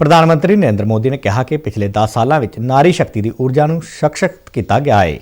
ਪ੍ਰਧਾਨ ਮੰਤਰੀ ਨਰਿੰਦਰ ਮੋਦੀ ਨੇ ਕਿਹਾ ਕਿ ਪਿਛਲੇ 10 ਸਾਲਾਂ ਵਿੱਚ ਨਾਰੀ ਸ਼ਕਤੀ ਦੀ ਊਰਜਾ ਨੂੰ ਸਸ਼ਕਤ ਕੀਤਾ ਗਿਆ ਹੈ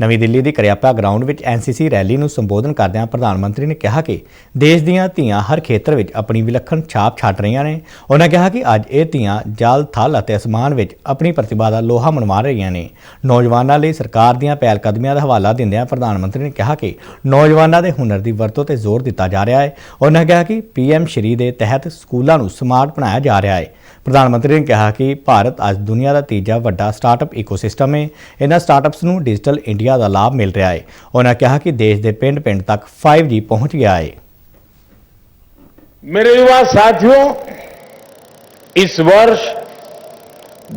ਨਵੀਂ ਦਿੱਲੀ ਦੀ ਕਰਿਆਪਾ ਗਰਾਊਂਡ ਵਿੱਚ ਐਨਸੀਸੀ ਰੈਲੀ ਨੂੰ ਸੰਬੋਧਨ ਕਰਦਿਆਂ ਪ੍ਰਧਾਨ ਮੰਤਰੀ ਨੇ ਕਿਹਾ ਕਿ ਦੇਸ਼ ਦੀਆਂ ਧੀਆਂ ਹਰ ਖੇਤਰ ਵਿੱਚ ਆਪਣੀ ਵਿਲੱਖਣ ਛਾਪ ਛੱਡ ਰਹੀਆਂ ਨੇ। ਉਹਨਾਂ ਕਿਹਾ ਕਿ ਅੱਜ ਇਹ ਧੀਆਂ ਜਲ, ਥਲ ਅਤੇ ਅਸਮਾਨ ਵਿੱਚ ਆਪਣੀ ਪ੍ਰਤਿਭਾ ਦਾ ਲੋਹਾ ਮਨਵਾ ਰਹੀਆਂ ਨੇ। ਨੌਜਵਾਨਾਂ ਲਈ ਸਰਕਾਰ ਦੀਆਂ ਪਹਿਲ ਕਦਮੀਆਂ ਦਾ ਹਵਾਲਾ ਦਿੰਦਿਆਂ ਪ੍ਰਧਾਨ ਮੰਤਰੀ ਨੇ ਕਿਹਾ ਕਿ ਨੌਜਵਾਨਾਂ ਦੇ ਹੁਨਰ ਦੀ ਵਰਤੋਂ ਤੇ ਜ਼ੋਰ ਦਿੱਤਾ ਜਾ ਰਿਹਾ ਹੈ। ਉਹਨਾਂ ਕਿਹਾ ਕਿ ਪੀਐਮ ਸ਼੍ਰੀ ਦੇ ਤਹਿਤ ਸਕੂਲਾਂ ਨੂੰ ਸਮਾਰਟ ਬਣਾਇਆ ਜਾ ਰਿਹਾ ਹੈ। ਪ੍ਰਧਾਨ ਮੰਤਰੀ ਨੇ ਕਿਹਾ ਕਿ ਭਾਰਤ ਅੱਜ ਦੁਨੀਆ ਦਾ ਤੀਜਾ ਵੱਡਾ ਸਟਾਰਟਅਪ ਇਕੋਸਿਸਟਮ ਹੈ। ਇਹਨਾਂ ਸਟਾਰਟਅਪਸ ਨੂੰ ਡਿਜੀਟਲ ਇੰਡੀਆ ਦਾ ਲਾਭ ਮਿਲ ਰਿਹਾ ਹੈ ਉਹਨਾਂ ਕਿਹਾ ਕਿ ਦੇਸ਼ ਦੇ ਪਿੰਡ-ਪਿੰਡ ਤੱਕ 5G ਪਹੁੰਚ ਗਿਆ ਹੈ मेरे युवा साथियों इस वर्ष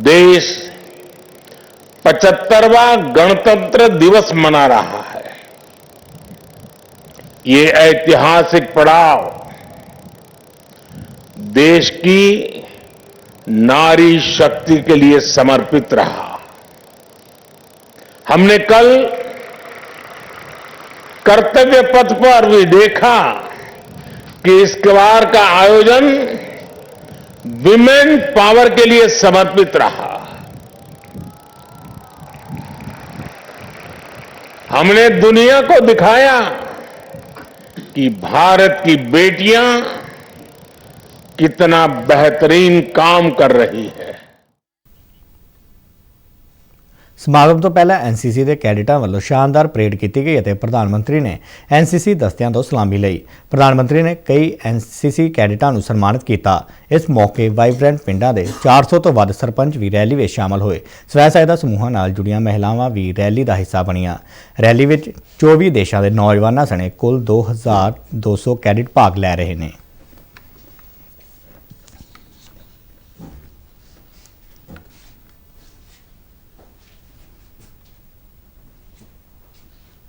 देश 75वां गणतंत्र दिवस मना रहा है ये ऐतिहासिक पड़ाव देश की नारी शक्ति के लिए समर्पित रहा हमने कल कर्तव्य पथ पर भी देखा कि इस बार का आयोजन विमेन पावर के लिए समर्पित रहा। हमने दुनिया को दिखाया कि भारत की बेटियाँ कितना बेहतरीन काम कर रही है। ਸਮਾਗਮ ਤੋਂ ਪਹਿਲਾਂ ਐਨਸੀਸੀ ਦੇ ਕੈਡਿਟਾਂ ਵੱਲੋਂ ਸ਼ਾਨਦਾਰ ਪਰੇਡ ਕੀਤੀ ਗਈ ਅਤੇ ਪ੍ਰਧਾਨ ਮੰਤਰੀ ਨੇ ਐਨਸੀਸੀ ਦਸਤਿਆਂ ਤੋਂ ਸਲਾਮੀ ਲਈ। ਪ੍ਰਧਾਨ ਮੰਤਰੀ ਨੇ ਕਈ ਐਨਸੀਸੀ ਕੈਡਿਟਾਂ ਨੂੰ ਸਨਮਾਨਿਤ ਕੀਤਾ। ਇਸ ਮੌਕੇ ਵਾਈਬ੍ਰੈਂਟ ਪਿੰਡਾਂ ਦੇ 400 ਤੋਂ ਵੱਧ ਸਰਪੰਚ ਵੀ ਰੈਲੀ ਵਿੱਚ ਸ਼ਾਮਲ ਹੋਏ। ਸਵੈ ਸਹਾਇਤਾ ਸਮੂਹਾਂ ਨਾਲ ਜੁੜੀਆਂ ਮਹਿਲਾਵਾਂ ਵੀ ਰੈਲੀ ਦਾ ਹਿੱਸਾ ਬਣੀਆਂ। ਰੈਲੀ ਵਿੱਚ 24 ਦੇਸ਼ਾਂ ਦੇ ਨੌਜਵਾਨਾਂ ਸਣੇ ਕੁੱਲ 2200 ਕੈਡਿਟ ਭਾਗ ਲੈ ਰਹੇ ਨੇ।